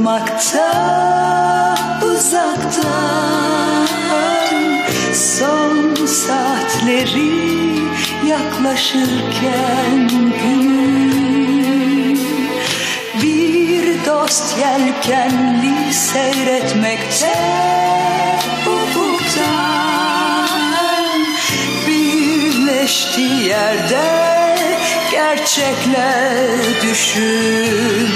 yaşamakta uzaktan. Son saatleri yaklaşırken Bir dost yelkenli seyretmekte ufuktan. Birleşti yerde gerçekle düşün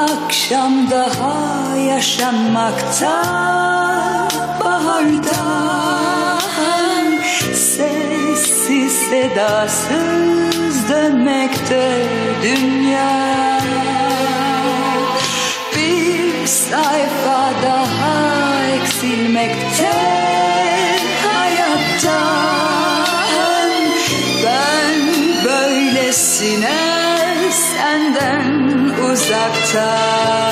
akşam daha yaşanmakta bahardan Sessiz sedasız dönmekte dünya. Bir sayfa daha eksilmekte hayattan Ben böylesine senden knows that time.